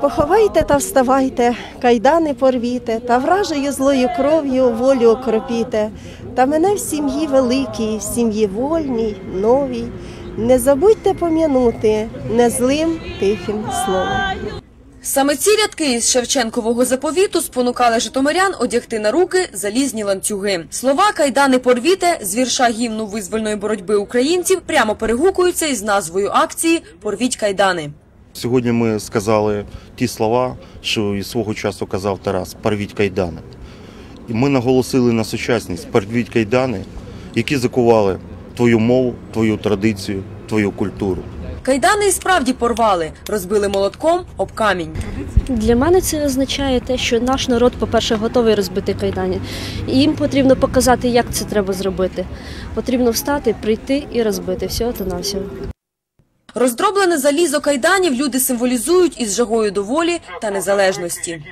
Поховайте та вставайте, кайдани порвіте, та вражею злою кров'ю волю окропіте. Та мене в сім'ї великій, в сім'ї вольній, новій. Не забудьте пом'янути незлим тихим словом. Саме ці рядки із Шевченкового заповіту спонукали житомирян одягти на руки залізні ланцюги. Слова «Кайдани порвіте» з вірша гімну визвольної боротьби українців прямо перегукуються із назвою акції «Порвіть кайдани». Сьогодні ми сказали ті слова, що і свого часу казав Тарас Порвіть кайдани. І ми наголосили на сучасність порвіть кайдани, які закували твою мову, твою традицію, твою культуру. Кайдани і справді порвали, розбили молотком об камінь. Для мене це означає те, що наш народ, по-перше, готовий розбити кайдані. І їм потрібно показати, як це треба зробити. Потрібно встати, прийти і розбити всього та на всього. Роздроблене залізо кайданів люди символізують із жагою до волі та незалежності.